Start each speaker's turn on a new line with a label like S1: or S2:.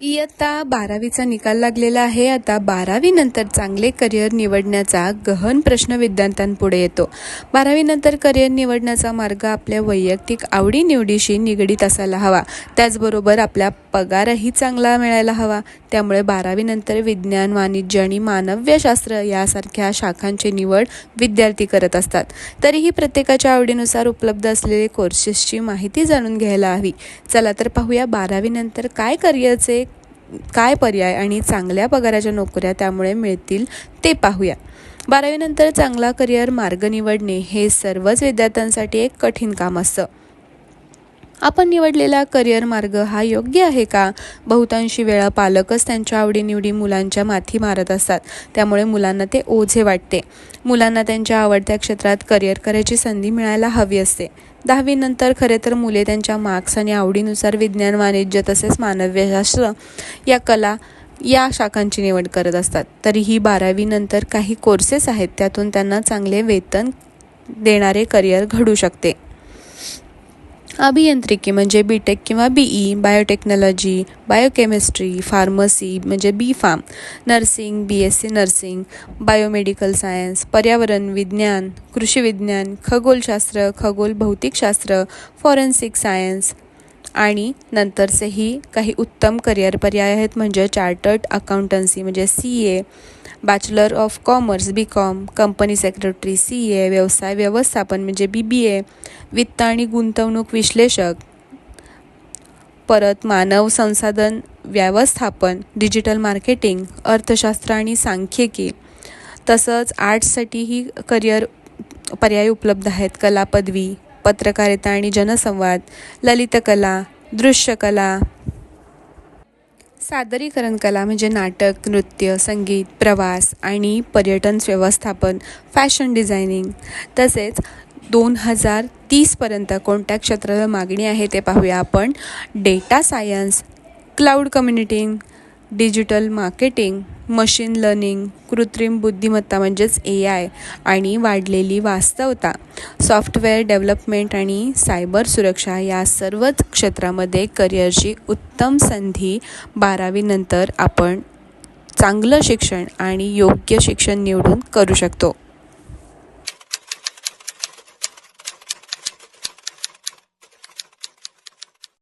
S1: इयत्ता बारावीचा निकाल लागलेला आहे. आता बारावीनंतर चांगले करिअर निवडण्याचा गहन प्रश्न विद्यार्थ्यांपुढे येतो. बारावीनंतर करिअर निवडण्याचा मार्ग आपल्या वैयक्तिक आवडीनिवडीशी निगडीत असायला हवा. त्याचबरोबर आपल्या पगारही चांगला मिळायला हवा. त्यामुळे बारावीनंतर विज्ञान वाणिज्य आणि मानव्यशास्त्र यासारख्या शाखांची निवड विद्यार्थी करत असतात. तरीही प्रत्येकाच्या आवडीनुसार उपलब्ध असलेले कोर्सेसची माहिती जाणून घ्यायला हवी. चला तर पाहूया बारावीनंतर काय करिअरचे काय पर्याय आणि चांगल्या पगाराच्या नोकऱ्या त्यामुळे मिळतील ते पाहूया. बारावीनंतर चांगला करिअर मार्ग निवडणे हे सर्वच विद्यार्थ्यांसाठी एक कठीण काम असतं. आपण निवडलेला करिअर मार्ग हा योग्य आहे का? बहुतांशी वेळा पालकच त्यांच्या आवडीनिवडी मुलांच्या माथी मारत असतात. त्यामुळे मुलांना ते ओझे वाटते. मुलांना त्यांच्या आवडत्या क्षेत्रात करिअर करायची संधी मिळायला हवी असते. दहावीनंतर खरे तर मुले त्यांच्या मार्क्स आणि आवडीनुसार विज्ञान वाणिज्य तसेच मानव्यशास्त्र या कला या शाखांची निवड करत असतात. तरीही बारावीनंतर काही कोर्सेस आहेत त्यातून त्यांना चांगले वेतन देणारे करिअर घडू शकते. अभियांत्रिकी म्हणजे बी टेक किंवा B E biotechnology biochemistry pharmacy म्हणजे B pharm nursing B S C nursing biomedical science पर्यावरण विज्ञान कृषी विज्ञान खगोलशास्त्र खगोल भौतिकशास्त्र फॉरेन्सिक सायन्स आणि नंतरचेही काही उत्तम करिअर पर्याय आहेत म्हणजे चार्टर्ड अकाउंटन्सी म्हणजे C A bachelor of commerce B com company secretary C A व्यवसाय व्यवस्थापन म्हणजे बी बी ए वित्त आणि गुंतवणूक विश्लेषक. परत मानव संसाधन व्यवस्थापन डिजिटल मार्केटिंग अर्थशास्त्र आणि सांख्यिकी. तसंच आर्ट्ससाठीही करिअर पर्याय उपलब्ध आहेत. कला पदवी पत्रकारिता आणि जनसंवाद ललितकला दृश्यकला. सादरीकरण कला म्हणजे नाटक नृत्य संगीत प्रवास आणि पर्यटन व्यवस्थापन फॅशन डिझायनिंग. तसेच दोन हजार तीसपर्यंत कोणत्या क्षेत्राला मागणी आहे ते पाहूया आपण. Data science cloud computing digital marketing. Machine learning कृत्रिम बुद्धिमत्ता म्हणजेच ए आय आणि वाढलेली वास्तवता सॉफ्टवेअर डेव्हलपमेंट आणि सायबर सुरक्षा या सर्वच क्षेत्रामध्ये करिअरची उत्तम संधी बारावीनंतर आपण चांगलं शिक्षण आणि योग्य शिक्षण निवडून करू शकतो.